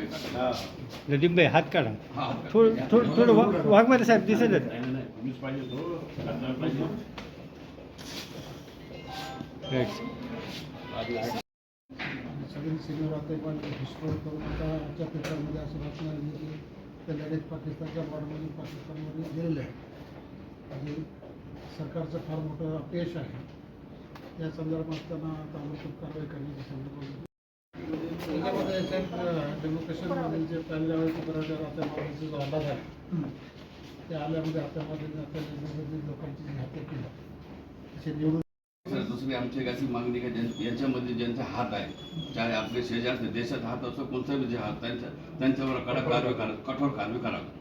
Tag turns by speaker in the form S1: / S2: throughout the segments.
S1: प्रदीप भाई हात काढा. थोडं थोडं थोडं वा- वाघमारे साहेब दिसेल
S2: सगळी सिनियर आता पण विस्फोट करून आता आजच्या पेपरमध्ये असं बातम्या आली लगेच पाकिस्तानच्या बॉर्डरमधून पाकिस्तानमध्ये गेलेले आहे. आणि सरकारचं फार मोठं अपयश आहे. या संदर्भात त्यांना ताबडतोब कारवाई करण्याची संदर्भात त्याच्यामध्ये साहेब डेमोक्रेशनमध्ये जे पहिल्या वेळेस बऱ्याच आतंकवादीचा जो हल्ला झाला त्या हल्ल्यामध्ये आतंकवादी आता लोकांची हत्या केली असे निवडून
S3: सर दुसरी आमची एक अशी मागणी ज्यां- याच्यामध्ये ज्यांचा हात आहे चाहे आपले शेजारचे देशात हात असो कोणता बी जे हात त्यांच्या त्यांच्यावर कडक कारवाई करा कठोर कारवाई करावी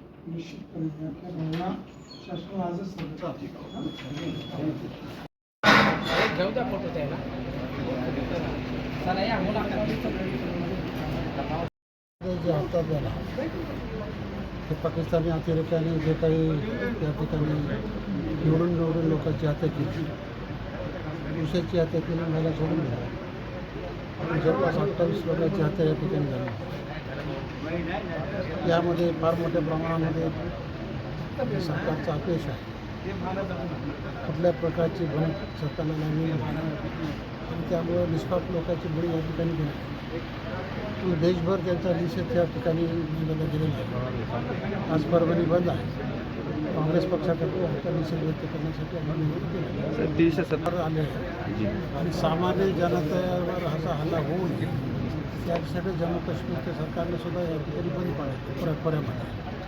S2: जे हातात झाला ते पाकिस्तानी अतिरेक्याने जे काही त्या ठिकाणी निवडून निवडून लोकांची हत्या केली. पुरुषाची हत्या केली मला सोडून झाला. आणि जवळपास अठ्ठावीस लोकांची हत्या या ठिकाणी झाली. यामध्ये फार मोठ्या प्रमाणामध्ये सरकारचा अपयश आहे. कुठल्या प्रकारची भूक सरकारला लागली आणि त्यामुळं निष्पाप लोकांची बळी या ठिकाणी गेली. आणि देशभर त्यांचा निषेध त्या ठिकाणी नोंदवला गेलेला आहे. आज परभणी बंद आहे. काँग्रेस पक्षातर्फे आता निषेध व्यक्त करण्यासाठी आम्ही आले. आहे आणि सामान्य जनतेवर असा हल्ला होऊ नये त्यासाठी जम्मू काश्मीरच्या सरकारने सुद्धा या ठिकाणी बंद पाडायचं परत पर्यामध्ये